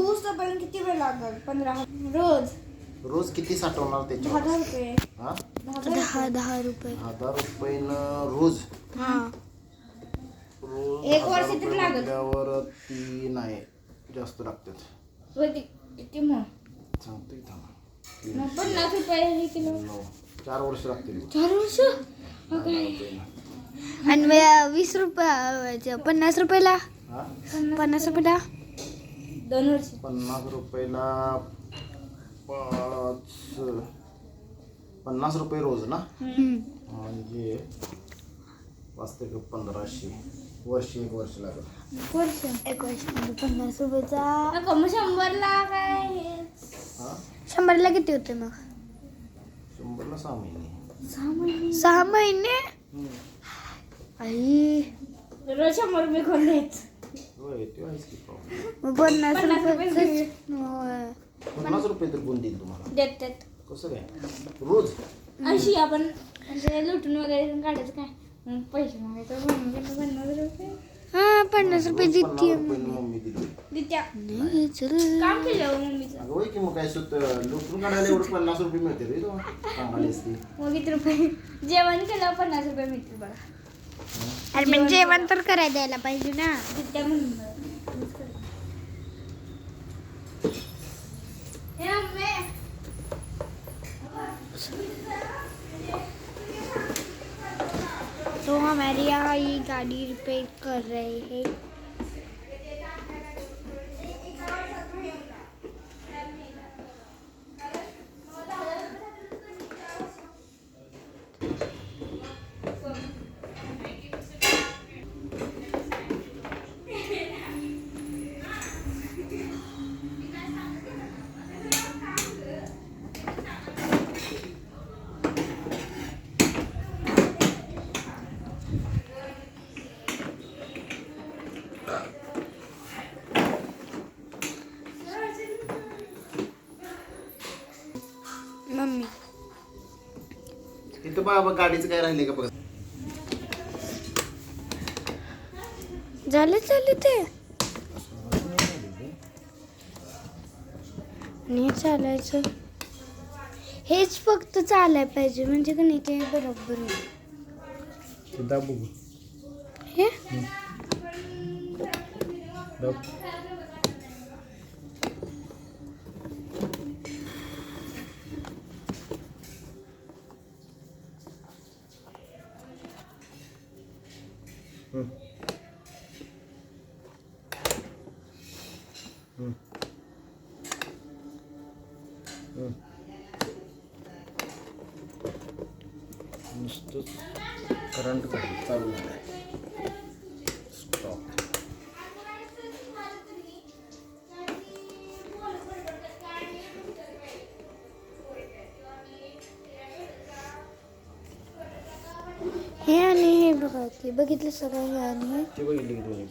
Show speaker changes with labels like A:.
A: ऊस तोपर्यंत किती वेळ लागल पंधरा रोज?
B: रोज किती साठवणार
A: दहा
B: त्याच्यावर?
A: दहा रुपये.
B: हा?
A: दहा दहा
C: दहा दहा रुपये.
B: हजार रुपयानं रोज?
C: हा.
B: रोज
A: एक
B: हजार
A: वर्ष तरी
B: रुपये. म्हटल्यावर जास्त लागतात.
A: रुपये किती मग?
B: सांगतो की थांबा. तीन,
A: मग पन्नास रुपये हे किलो.
B: नऊ चार वर्ष लागतील
A: चार वर्ष?
B: रुपयानं.
C: आणि वे- वीस रुपये पन्नास रुपयाला?
B: हा?
C: पन्नास रुपयाला?
A: दोन वर्ष.
B: पन्नास रुपयाला पाच पन्नास रुपये रोज ना?
C: हम्म.
B: म्हणजे वाजते का पंधराशे वर्ष एक वर्ष लागेल.
A: वर्ष.
C: एक वर्ष म्हणजे पन्नास रुपयाचा
A: नको मग शंभरला काय हेच.
B: हा?
C: शंभरला किती होते मग?
B: शंभरला सहा महिने.
A: सहा महिने?
C: सहा महिने. आई.
A: रोज शंभर रुपये कोण द्यायचं
B: होय ते आहेच की प्रॉब्लेम
C: मग पन्नास
A: रुपये
C: होय.
B: पन्नास रुपये तर कोण देईल तुम्हाला.
A: देतात.
B: कसं काय? रोज?
A: अशी आपण म्हणजे लुटून वगैरे काढायचं काय? मग पैसे मागायचं मम्मीकडनं पन्नास रुपये.
C: हा पन्नास रुपये
B: रोज
C: देते
B: पन्नास रुपयानं मम्मी दिली.
A: दित्या.
C: नाही चल.
A: काम केलं हो मम्मीचं.
B: अगं होय की मग काय सुत लुटून काढायला एवढं पन्नास रुपये मिळते रे असती
A: मग किती रुपये? जेवण केलं पन्नास रुपये मिळतील बघा.
C: अरे पण जेवण तर करायला द्यायला पाहिजे ना. तो हमारे यहाँ ये गाड़ी रिपेयर कर रहे हैं।
B: इथं बाबा गाडीचं काय राहिले का बघ.
C: झालं चालू ते. नाही चालायचं. हेच फक्त चालाय पाहिजे म्हणजे का नाही ते बरोबर होईल.
B: दाब बघू.
C: हे?
B: दाब. नुसतंच करंट चालू झालं
C: हे आणि हे बघा ते बघितलं सगळं हे आणि हे.
B: ते बघितले दोन